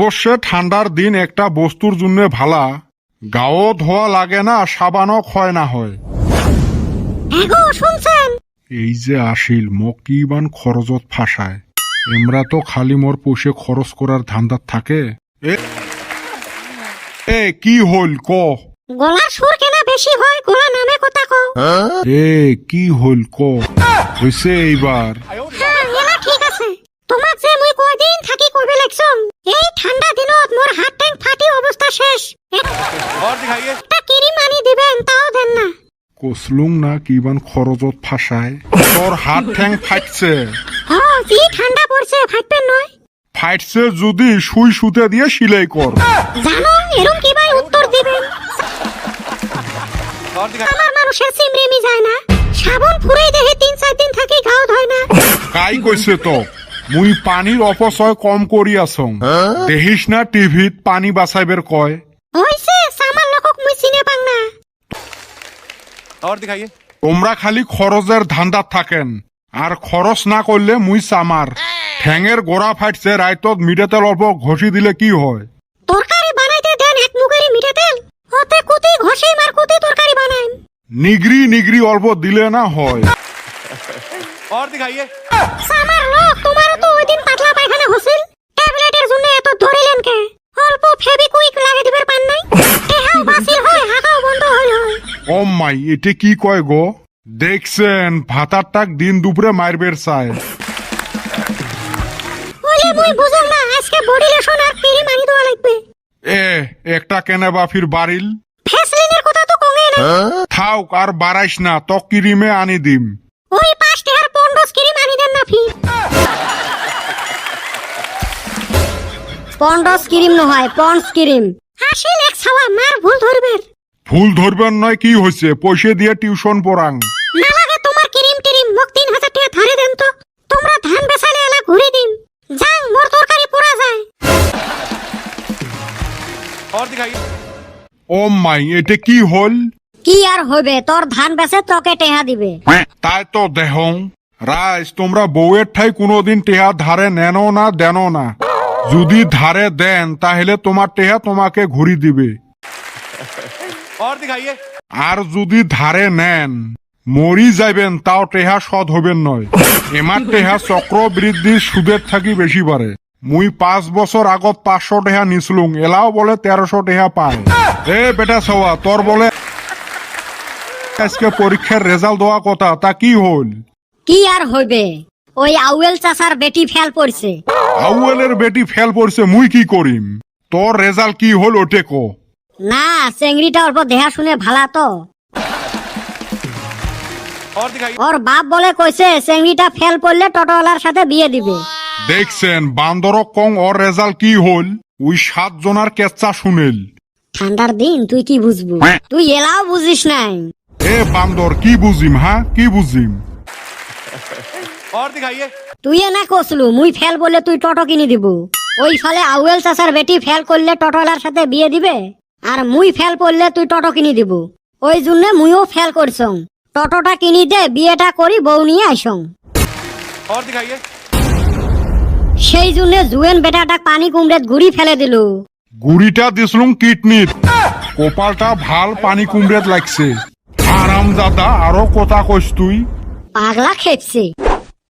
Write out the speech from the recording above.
অবশ্যই ঠান্ডার দিন একটা বস্তুর জন্য ভালা গাও ধোয়া লাগে না সাবানও ক্ষয় না হয়। এগো শুনছেন? এই যে আসিল মোক কি বান খরচত ফাঁসায়? এমরা তো খালি মোর পয়সে খরচ করার ধান্দাত থাকে। এ এ কি হইল ক? গলা সুর কেনা বেশি হয় গোলা নামে কথা কও। এ কি হইল ক? হইছে এইবার। কসলুং না কিবান খরজত ফাঁসায়? তোর হাত ঠ্যাং ফাটছে। হ্যাঁ কি ঠান্ডা পড়ছে ফাটবে নয় ফাটছে যদি সুই সুতে দিয়ে সিলাই কর জানো এরকম কি ভাই উত্তর দিবেন আমার মানুষের সিমরেমি যায় না। সাবন ফুরে দেহে তিন চার দিন থাকি গাও ধয় না। কাই কইছে তো মুই পানির অপচয় কম করি আসং দেহিস না টিভিত পানি বাঁচাইবের কয়? और दिखाइए তোমরা খালি খরচের ধান্দাত থাকেন আর খরচ না করলে মুই চামার ঠ্যাঙের গোড়া ফাটছে রাইতত মিঠে তেল অল্প ঘষি দিলে কি হয় তরকারি বানাইতে দেন এক মুখেরই মিঠে তেল ওতে কুতি ঘষে মার কুতি তরকারি বানাইন নিগরি নিগরি অল্প দিলে না হয় और दिखाइए সামার লোক তোমারও হয় ও মাই এটি কি কয় গো? দেখছেন ভাতার টাক দিন দুপুরে মারবের চায়। ওইলে মুই বুঝলাম না আজকে বডি লোশন আর ক্রিম আনি দেওয়া লাগবে। এ একটা কেনে বা ফির বাড়িল? ভ্যাসলিনের কথা তো কমে না। থাক আর বাড়াইস না তো কিরিমে আনি দিম। ওই পাঁচ টাকার পন্ডস ক্রিম আনি দেন না ফি পন্ডস ক্রিম নহয় পন্ডস ক্রিম। আসিল এক ছাওয়া মার ভুল ধরবের। ভুল ধরবেন নয় কি হয়েছে পয়সা দিয়ে টিউশন পড়াং না লাগে তোমার ক্রিম টিরিম মোক তিন হাজার টাকা ধারে দেন তো তোমরা ধান বেচালে এলা ঘুরে দিন যাং মোর তরকারি পোড়া যায় और दिखाइए ও মাই এটা কি হল কি আর হইবে তোর ধান বেচে তোকে টেহা দিবে তাই তো দেহং রাইস তোমরা বউয়ের ঠাই কোনোদিন টেহা ধারে নেনো না দেনো না যদি ধারে দেন তাহলে তোমার টেহা তোমাকে ঘুরি দিবে और दिखाइए আর যদি ধারে নেন মরি যাইবেন তাও টেহা সদ হবেন নয় এমার টেহা চক্র বৃদ্ধির সুদের থাকি বেশি বাড়ে মুই পাঁচ বছর আগত পাঁচশো টেহা নিছলুং এলাও বলে তেরোশো টেহা পায় এ বেটা সওয়া তোর বলে আজকে পরীক্ষার রেজাল্ট দেওয়া কথা তা কি হল কি আর হইবে ওই আউয়েল চাচার বেটি ফেল পড়ছে আউয়েলের বেটি ফেল পড়ছে মুই কি করিম তোর রেজাল্ট কি হল ওটে কো না চেংড়িটা অল্প দেহা শুনে ভালা তো। ওর বাপ বলে কইছে চেংড়িটা ফেল পড়লে টোটোওয়ালার সাথে বিয়ে দিবে। দেখছেন বান্দর কং ওর রেজাল কি হল? ওই সাত জনার কেচ্চা শুনেল। ঠান্ডার দিন তুই কি বুঝবু? হ্যাঁ। তুই এলাও বুঝিস নাই। এ বান্দর কি বুঝিম হ্যাঁ? কি বুঝিম? তুই না কসলু মুই ফেল বলে তুই টোটো কিনে দিব। ওই ফলে আউয়েল চাচার বেটি ফেল করলে টোটোলার সাথে বিয়ে দিবে? আর মুই ফেল পড়লে তুই টটো কিনি দিব। ওই জন্য মুইও ফেল করছং। টটোটা কিনি দে বিয়েটা করি বউ নিয়ে আইসং। সেই জন্য জুয়েন বেটাটা পানি কুমড়ে গুড়ি ফেলে দিল। গুড়িটা দিছলুম কিডনির কপালটা ভালো পানি কুমড়ে লাগছে। আরাম দাদা আরও কথা কইস তুই। পাগলা খেপছে।